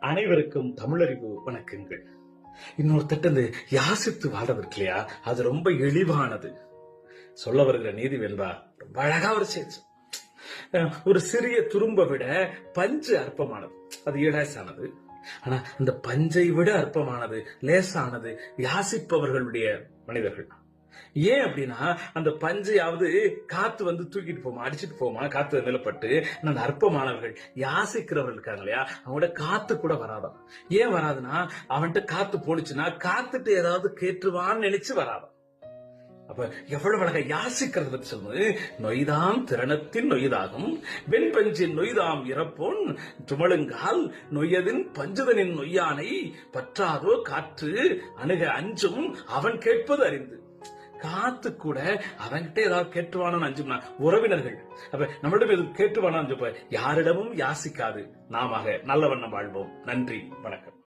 அனைவருக்கும் தமிழறிவு வணக்கங்கள். இன்னொரு இந்த யாசித்து வாழ்றது இருக்கு இல்லையா அது ரொம்ப எளிவானது சொல்ல வருகிற நீதி வெண்பா ரொம்ப அழகா ஒரு சேர்ச்சு ஒரு சிறிய துரும்ப விட பஞ்சு அற்பமானது. அது இலேசானது. ஆனா இந்த பஞ்சை விட அற்பமானது லேசானது யாசிப்பவர்களுடைய மனிதர்கள். ஏன் அப்படின்னா அந்த பஞ்சையாவது காத்து வந்து தூக்கிட்டு போமா அடிச்சிட்டு போமா காத்து நிலப்பட்டு ஆனா அந்த அற்பமானவர்கள் யாசிக்கிறவர்கள் இருக்காங்க இல்லையா அவங்களோட காத்து கூட வராதான் ஏன் வராதுன்னா அவன்கிட்ட காத்து போனுச்சுன்னா காத்துட்டு ஏதாவது கேட்டுருவான்னு நினைச்சு வராதான் அப்ப எவ்வளவு அழகா யாசிக்கிறது பற்றி சொல்லுது நொய்தாம் திறனத்தின் நொய்தாகும் வெண்பஞ்சின் நொய்தாம் இறப்போன் துமழுங்கால் நொய்யதின் பஞ்சுதனின் நொய்யானை பற்றாதோ காற்று அணுக அஞ்சும் அவன் கேட்பது அறிந்து. காத்து கூட அவன்கிட்ட ஏதாவது கேட்டுவானான்னு அஞ்சும்னா உறவினர்கள். அப்ப நம்மளிடம் எதுவும் கேட்டுவானா அஞ்சுப்ப யாரிடமும் யாசிக்காது. நாம நல்ல வண்ணம் வாழ்வோம். நன்றி வணக்கம்.